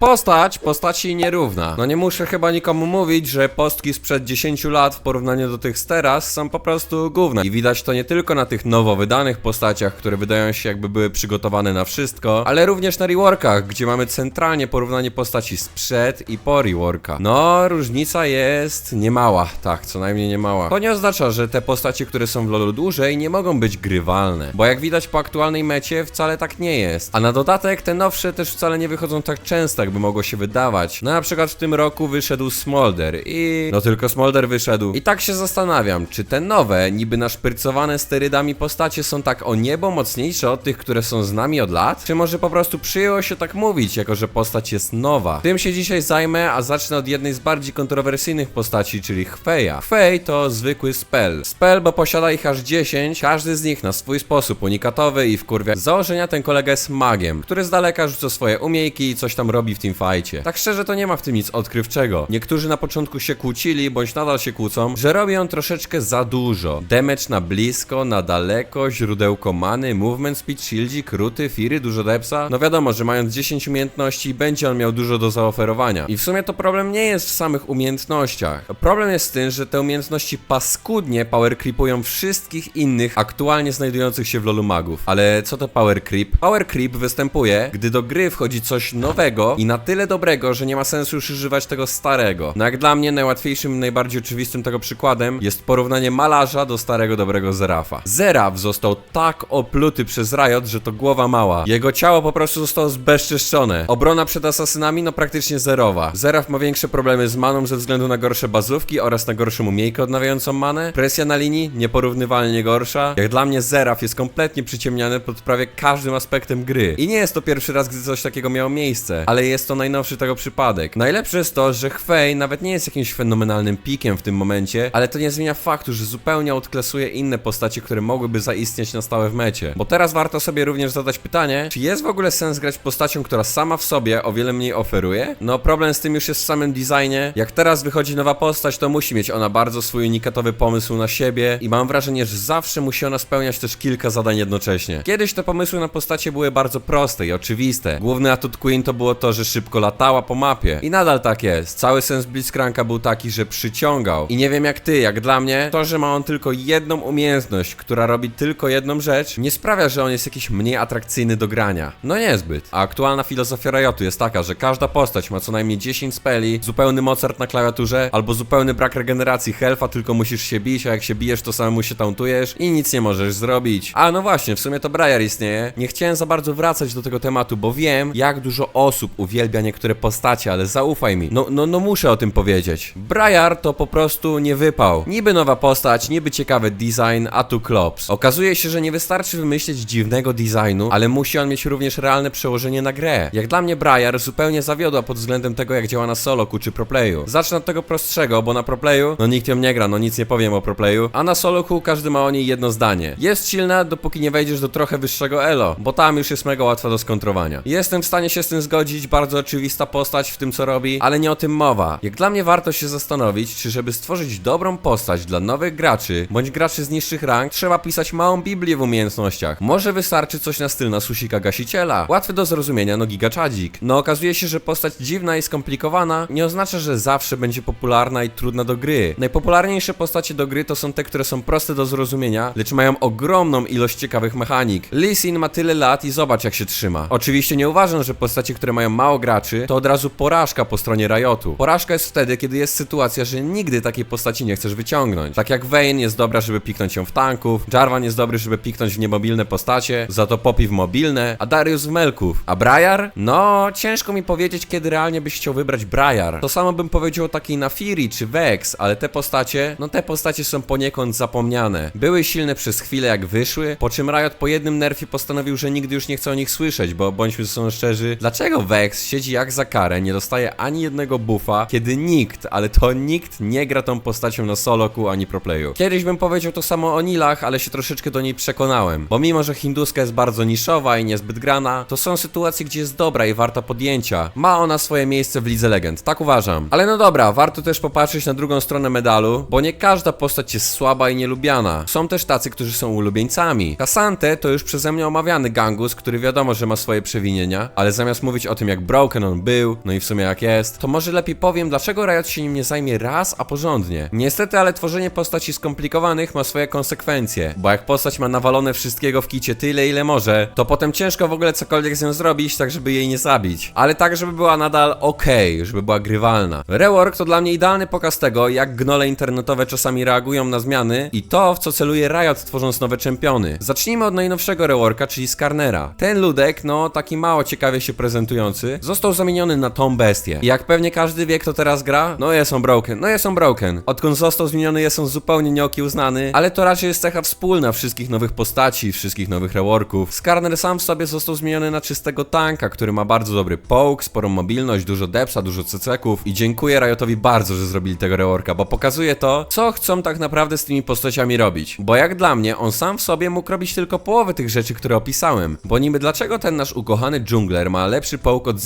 Postać postaci nierówna. No nie muszę chyba nikomu mówić, że postki sprzed 10 lat w porównaniu do tych z teraz są po prostu gówne. I widać to nie tylko na tych nowo wydanych postaciach, które wydają się jakby były przygotowane na wszystko, ale również na reworkach, gdzie mamy centralnie porównanie postaci sprzed i po reworka. No, różnica jest niemała, tak, co najmniej niemała. To nie oznacza, że te postacie, które są w LoLu dłużej, nie mogą być grywalne, bo jak widać po aktualnej mecie, wcale tak nie jest. A na dodatek te nowsze też wcale nie wychodzą tak często, jakby mogło się wydawać. No na przykład w tym roku wyszedł Smolder i... No tylko Smolder wyszedł. I tak się zastanawiam, czy te nowe, niby naszprycowane sterydami postacie są tak o niebo mocniejsze od tych, które są z nami od lat? Czy może po prostu przyjęło się tak mówić, jako że postać jest nowa? Tym się dzisiaj zajmę, a zacznę od jednej z bardziej kontrowersyjnych postaci, czyli Chweja. Chwej to zwykły spell. Spell, bo posiada ich aż 10, każdy z nich na swój sposób unikatowy i wkurwia. Z założenia ten kolega jest magiem, który z daleka rzuca swoje umiejki i coś tam robi w teamfightie. Tak szczerze to nie ma w tym nic odkrywczego. Niektórzy na początku się kłócili, bądź nadal się kłócą, że robi on troszeczkę za dużo. Damage na blisko, na daleko, źródełko many, movement speed, shieldzik, ruty, firy, dużo depsa. No wiadomo, że mając 10 umiejętności, będzie on miał dużo do zaoferowania. I w sumie to problem nie jest w samych umiejętnościach. Problem jest w tym, że te umiejętności paskudnie power creepują wszystkich innych aktualnie znajdujących się w lolu magów. Ale co to power creep? Power creep występuje, gdy do gry wchodzi coś nowego i na tyle dobrego, że nie ma sensu już używać tego starego. No jak dla mnie najłatwiejszym najbardziej oczywistym tego przykładem jest porównanie malarza do starego dobrego Zerafa. Zeraf został tak opluty przez Riot, że to głowa mała. Jego ciało po prostu zostało zbezczyszczone. Obrona przed asasynami no praktycznie zerowa. Zeraf ma większe problemy z maną ze względu na gorsze bazówki oraz na gorszą umiejkę odnawiającą manę. Presja na linii nieporównywalnie gorsza. Jak dla mnie Zeraf jest kompletnie przyciemniany pod prawie każdym aspektem gry. I nie jest to pierwszy raz, gdy coś takiego miało miejsce, ale jest to najnowszy tego przypadek. Najlepsze jest to, że Hwej nawet nie jest jakimś fenomenalnym pikiem w tym momencie, ale to nie zmienia faktu, że zupełnie odklasuje inne postacie, które mogłyby zaistnieć na stałe w mecie. Bo teraz warto sobie również zadać pytanie, czy jest w ogóle sens grać postacią, która sama w sobie o wiele mniej oferuje? No problem z tym już jest w samym designie. Jak teraz wychodzi nowa postać, to musi mieć ona bardzo swój unikatowy pomysł na siebie i mam wrażenie, że zawsze musi ona spełniać też kilka zadań jednocześnie. Kiedyś te pomysły na postacie były bardzo proste i oczywiste. Główny atut Queen to było to, że szybko latała po mapie. I nadal tak jest. Cały sens Blitzcranka był taki, że przyciągał. I nie wiem jak ty, jak dla mnie, to, że ma on tylko jedną umiejętność, która robi tylko jedną rzecz, nie sprawia, że on jest jakiś mniej atrakcyjny do grania. No niezbyt. A aktualna filozofia Riotu jest taka, że każda postać ma co najmniej 10 speli, zupełny Mozart na klawiaturze, albo zupełny brak regeneracji health'a, tylko musisz się bić, a jak się bijesz, to samemu się tauntujesz i nic nie możesz zrobić. A no właśnie, w sumie to Briar istnieje. Nie chciałem za bardzo wracać do tego tematu, bo wiem, jak dużo osób uwielbia niektóre postacie, ale zaufaj mi. No, no, no muszę o tym powiedzieć. Briar to po prostu nie wypał. Niby nowa postać, niby ciekawy design, a tu klops. Okazuje się, że nie wystarczy wymyślić dziwnego designu, ale musi on mieć również realne przełożenie na grę. Jak dla mnie Briar zupełnie zawiodła pod względem tego, jak działa na soloku czy proplayu. Zacznę od tego prostszego, bo na proplayu, no nikt ją nie gra, no nic nie powiem o proplayu, a na soloku każdy ma o niej jedno zdanie. Jest silna, dopóki nie wejdziesz do trochę wyższego elo, bo tam już jest mega łatwa do skontrowania. Jestem w stanie się z tym zgodzić, bardzo oczywista postać w tym co robi, ale nie o tym mowa. Jak dla mnie warto się zastanowić, czy żeby stworzyć dobrą postać dla nowych graczy, bądź graczy z niższych rank, trzeba pisać małą Biblię w umiejętnościach. Może wystarczy coś na styl na susika gasiciela, łatwy do zrozumienia, no gigaczadzik. No okazuje się, że postać dziwna i skomplikowana nie oznacza, że zawsze będzie popularna i trudna do gry. Najpopularniejsze postacie do gry to są te, które są proste do zrozumienia, lecz mają ogromną ilość ciekawych mechanik. Lee Sin ma tyle lat i zobacz jak się trzyma. Oczywiście nie uważam, że postacie, które mają mało graczy, to od razu porażka po stronie Riotu. Porażka jest wtedy, kiedy jest sytuacja, że nigdy takiej postaci nie chcesz wyciągnąć. Tak jak Vayne jest dobra, żeby piknąć ją w tanków, Jarvan jest dobry, żeby piknąć w niemobilne postacie, za to Poppy w mobilne, a Darius w melków. A Briar? No, ciężko mi powiedzieć, kiedy realnie byś chciał wybrać Briar. To samo bym powiedział o takiej Nafiri czy Vex, ale te postacie, no te postacie są poniekąd zapomniane. Były silne przez chwilę jak wyszły, po czym Riot po jednym nerfie postanowił, że nigdy już nie chce o nich słyszeć, bo bądźmy sobą szczerzy, dlaczego Vex siedzi jak za karę, nie dostaje ani jednego buffa, kiedy nikt, ale to nikt nie gra tą postacią na soloku ani proplayu. Kiedyś bym powiedział to samo o Nilach, ale się troszeczkę do niej przekonałem, bo mimo, że hinduska jest bardzo niszowa i niezbyt grana, to są sytuacje, gdzie jest dobra i warta podjęcia. Ma ona swoje miejsce w Lidze Legend, tak uważam. Ale no dobra, warto też popatrzeć na drugą stronę medalu, bo nie każda postać jest słaba i nielubiana. Są też tacy, którzy są ulubieńcami. Kasante to już przeze mnie omawiany gangus, który wiadomo, że ma swoje przewinienia, ale zamiast mówić o tym, jak broken on był, no i w sumie jak jest, to może lepiej powiem, dlaczego Riot się nim nie zajmie raz, a porządnie. Niestety, ale tworzenie postaci skomplikowanych ma swoje konsekwencje, bo jak postać ma nawalone wszystkiego w kicie tyle, ile może, to potem ciężko w ogóle cokolwiek z nią zrobić, tak żeby jej nie zabić. Ale tak, żeby była nadal okej, żeby była grywalna. Rework to dla mnie idealny pokaz tego, jak gnole internetowe czasami reagują na zmiany i to, w co celuje Riot tworząc nowe czempiony. Zacznijmy od najnowszego reworka, czyli Skarnera. Ten ludek, no taki mało ciekawie się prezentujący, został zamieniony na tą bestię. I jak pewnie każdy wie, kto teraz gra, no jest on broken, no jest on broken. Odkąd został zmieniony, jest on zupełnie nieokiełznany, ale to raczej jest cecha wspólna wszystkich nowych postaci, wszystkich nowych reworków. Skarner sam w sobie został zmieniony na czystego tanka, który ma bardzo dobry poke, sporą mobilność, dużo depsa, dużo ceceków i dziękuję Riotowi bardzo, że zrobili tego reworka, bo pokazuje to, co chcą tak naprawdę z tymi postaciami robić. Bo jak dla mnie, on sam w sobie mógł robić tylko połowę tych rzeczy, które opisałem. Bo niby dlaczego ten nasz ukochany dżungler ma lepszy poke od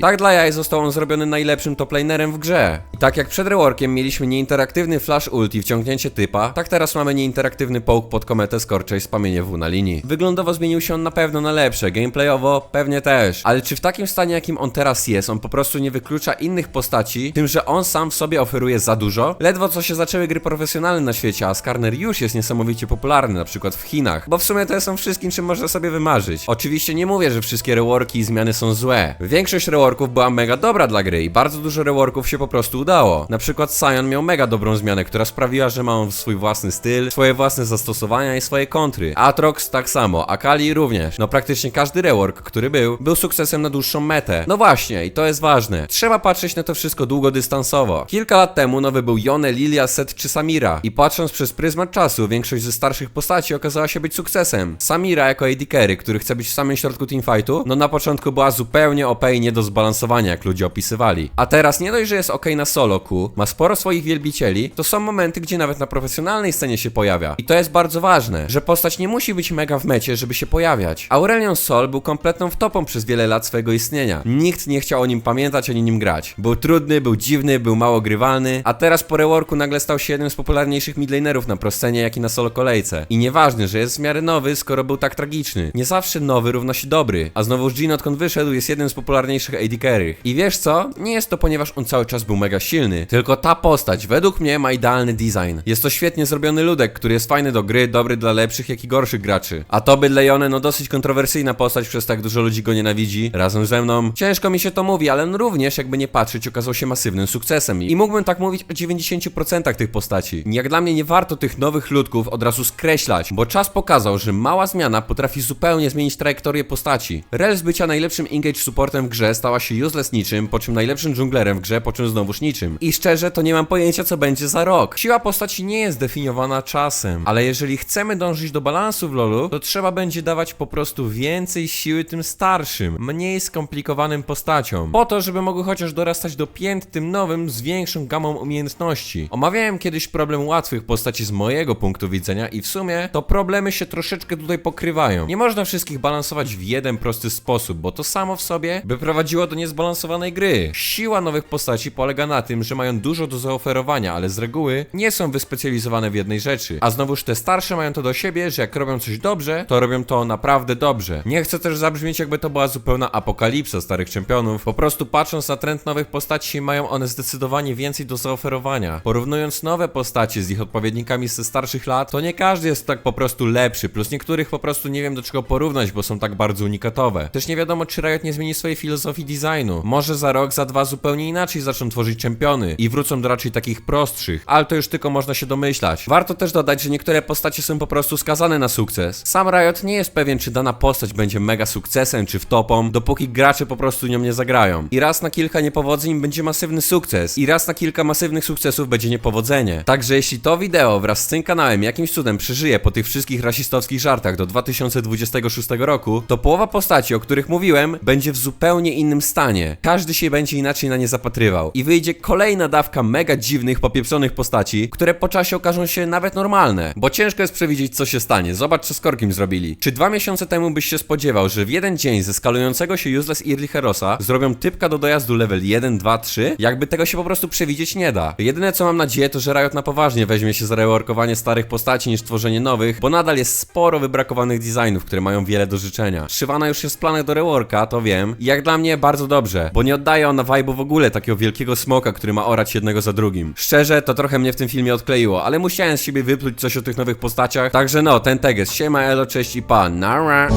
Tak dla jaj został on zrobiony najlepszym toplanerem w grze. I tak jak przed reworkiem mieliśmy nieinteraktywny flash ult i wciągnięcie typa, tak teraz mamy nieinteraktywny poke pod kometę Skorcze i spamienie W na linii. Wyglądowo zmienił się on na pewno na lepsze, gameplayowo pewnie też. Ale czy w takim stanie jakim on teraz jest, on po prostu nie wyklucza innych postaci, tym, że on sam w sobie oferuje za dużo? Ledwo co się zaczęły gry profesjonalne na świecie, a Skarner już jest niesamowicie popularny, na przykład w Chinach, bo w sumie to są wszystkim, czym można sobie wymarzyć. Oczywiście nie mówię, że wszystkie reworki i zmiany są złe. Większość reworków była mega dobra dla gry i bardzo dużo reworków się po prostu udało. Na przykład Sion miał mega dobrą zmianę, która sprawiła, że ma on swój własny styl, swoje własne zastosowania i swoje kontry. Atrox tak samo, Akali również. No praktycznie każdy rework, który był, był sukcesem na dłuższą metę. No właśnie, i to jest ważne. Trzeba patrzeć na to wszystko długodystansowo. Kilka lat temu nowy był Yone, Lilia, Set czy Samira. I patrząc przez pryzmat czasu, większość ze starszych postaci okazała się być sukcesem. Samira jako AD Carry, który chce być w samym środku teamfightu, no na początku była zupełnie OP i nie do zbalansowania, jak ludzie opisywali. A teraz nie dość, że jest OK na solo Q, ma sporo swoich wielbicieli, to są momenty, gdzie nawet na profesjonalnej scenie się pojawia. I to jest bardzo ważne, że postać nie musi być mega w mecie, żeby się pojawiać. Aurelion Sol był kompletną wtopą przez wiele lat swojego istnienia. Nikt nie chciał o nim pamiętać, ani nim grać. Był trudny, był dziwny, był mało grywalny, a teraz po reworku nagle stał się jednym z popularniejszych midlanerów na proscenie, jak i na solo kolejce. I nieważne, że jest w miarę nowy, skoro był tak tragiczny. Nie zawsze nowy równa się dobry, a znowu Jin odkąd wyszedł jest jednym z popularniejszych AD carry. I wiesz co? Nie jest to ponieważ on cały czas był mega silny, tylko ta postać według mnie ma idealny design. Jest to świetnie zrobiony ludek, który jest fajny do gry, dobry dla lepszych, jak i gorszych graczy. A to by Leone, no dosyć kontrowersyjna postać, przez tak dużo ludzi go nienawidzi, razem ze mną. Ciężko mi się to mówi, ale również, jakby nie patrzeć, okazał się masywnym sukcesem. I mógłbym tak mówić o 90% tych postaci. Jak dla mnie nie warto tych nowych ludków od razu skreślać, bo czas pokazał, że mała zmiana potrafi zupełnie zmienić trajektorię postaci. Rel z bycia najlepszym engage supportem w grze stała się useless niczym, po czym najlepszym dżunglerem w grze, po czym znowuż niczym. I szczerze, to nie mam pojęcia, co będzie za rok. Siła postaci nie jest definiowana czasem, ale jeżeli chcemy dążyć do balansu w LoLu, to trzeba będzie dawać po prostu więcej siły tym starszym, mniej skomplikowanym postaciom, po to, żeby mogły chociaż dorastać do pięt tym nowym z większą gamą umiejętności. Omawiałem kiedyś problem łatwych postaci z mojego punktu widzenia i w sumie to problemy się troszeczkę tutaj pokrywają. Nie można wszystkich balansować w jeden prosty sposób, bo to samo w sobie by prowadziło do niezbalansowanej gry. Siła nowych postaci polega na tym, że mają dużo do zaoferowania, ale z reguły nie są wyspecjalizowane w jednej rzeczy. A znowuż te starsze mają to do siebie, że jak robią coś dobrze, to robią to naprawdę dobrze. Nie chcę też zabrzmieć jakby to była zupełna apokalipsa starych czempionów. Po prostu patrząc na trend nowych postaci, mają one zdecydowanie więcej do zaoferowania. Porównując nowe postacie z ich odpowiednikami ze starszych lat, to nie każdy jest tak po prostu lepszy, plus niektórych po prostu nie wiem do czego porównać, bo są tak bardzo unikatowe. Też nie wiadomo, czy Riot nie zmieni swojej filozofii designu. Może za rok, za dwa zupełnie inaczej zaczną tworzyć czempiony i wrócą do raczej takich prostszych, ale to już tylko można się domyślać. Warto też dodać, że niektóre postacie są po prostu skazane na sukces. Sam Riot nie jest pewien, czy dana postać będzie mega sukcesem, czy wtopą, dopóki gracze po prostu nią nie zagrają. I raz na kilka niepowodzeń będzie masywny sukces, i raz na kilka masywnych sukcesów będzie niepowodzenie. Także jeśli to wideo wraz z tym kanałem jakimś cudem przeżyje po tych wszystkich rasistowskich żartach do 2026 roku, to połowa postaci, o których mówiłem, będzie w zupełnie innym stanie. Każdy się będzie inaczej na nie zapatrywał. I wyjdzie kolejna dawka mega dziwnych, popieprzonych postaci, które po czasie okażą się nawet normalne. Bo ciężko jest przewidzieć, co się stanie. Zobacz, co z Korkim zrobili. Czy dwa miesiące temu byś się spodziewał, że w jeden dzień ze skalującego się useless Early Herosa zrobią typka do dojazdu level 1, 2, 3? Jakby tego się po prostu przewidzieć nie da. Jedyne co mam nadzieję to, że Riot na poważnie weźmie się za reworkowanie starych postaci niż tworzenie nowych, bo nadal jest sporo wybrakowanych designów, które mają wiele do życzenia. Szywana już jest w planach do reworka, to wiem. I jak dla mnie bardzo dobrze, bo nie oddaje ona vibe'u w ogóle takiego wielkiego smoka, który ma orać jednego za drugim. Szczerze, to trochę mnie w tym filmie odkleiło, ale musiałem z siebie wypluć coś o tych nowych postaciach, także no, ten teges, siema elo, cześć i pan, nara.